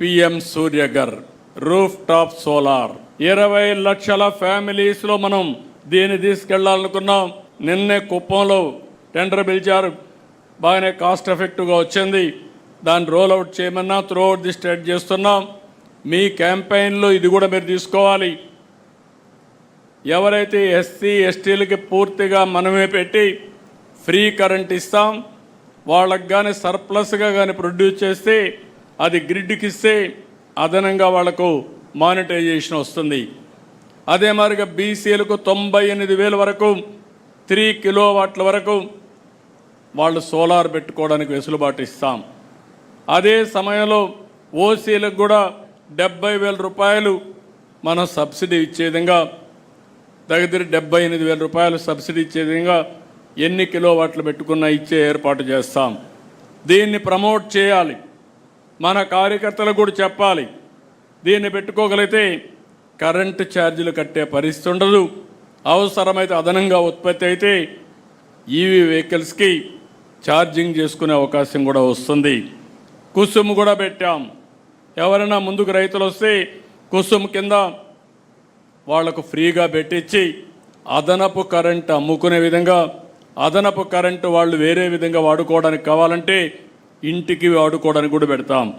PM Suryaghar roof top solar. ఇరవై లక్షల ఫ్యామిలీస్లో మనం దీన్ని తీసుకెళ్ళాలనుకున్నాం. నిన్నే కుప్పంలో టెండర్ పిలిచారు. బాగానే కాస్ట్ ఎఫెక్టివ్గా వచ్చింది. దాన్ని రోల్ అవుట్ చేయమన్నా త్రూ అవుట్ ది స్టేట్ చేస్తున్నాం. మీ క్యాంపెయిన్లో ఇది కూడా మీరు తీసుకోవాలి. ఎవరైతే ఎస్సీ ఎస్టీలకి పూర్తిగా మనమే పెట్టి ఫ్రీ కరెంట్ ఇస్తాం వాళ్ళకి కానీ సర్ప్లస్గా కానీ ప్రొడ్యూస్ చేస్తే అది గ్రిడ్కి ఇస్తే అదనంగా వాళ్ళకు మానిటైజేషన్ వస్తుంది. అదే మాదిరిగా బీసీలకు తొంభై ఎనిమిది వేల వరకు త్రీ కిలో వాట్ల వరకు వాళ్ళు సోలార్ పెట్టుకోవడానికి వెసులుబాటు ఇస్తాం. అదే సమయంలో ఓసీలకు కూడా డెబ్బై వేల రూపాయలు మనం సబ్సిడీ ఇచ్చే విధంగా దగ్గర డెబ్బై ఎనిమిది వేల రూపాయలు సబ్సిడీ ఇచ్చే విధంగా ఎన్ని కిలో వాట్లు పెట్టుకున్నా ఇచ్చే ఏర్పాటు చేస్తాం. దీన్ని ప్రమోట్ చేయాలి. మన కార్యకర్తలకు కూడా చెప్పాలి. దీన్ని పెట్టుకోగలిగితే కరెంటు ఛార్జీలు కట్టే పరిస్థితి ఉండదు. అవసరమైతే అదనంగా ఉత్పత్తి అయితే ఈవీ వెహికల్స్కి ఛార్జింగ్ చేసుకునే అవకాశం కూడా వస్తుంది. కుసుమ్ కూడా పెట్టాం. ఎవరైనా ముందుకు రైతులు వస్తే కుసుమ్ కింద వాళ్ళకు ఫ్రీగా పెట్టించి అదనపు కరెంట్ అమ్ముకునే విధంగా అదనపు కరెంటు వాళ్ళు వేరే విధంగా వాడుకోవడానికి కావాలంటే ఇంటికి వాడుకోవడానికి కూడా పెడతాం.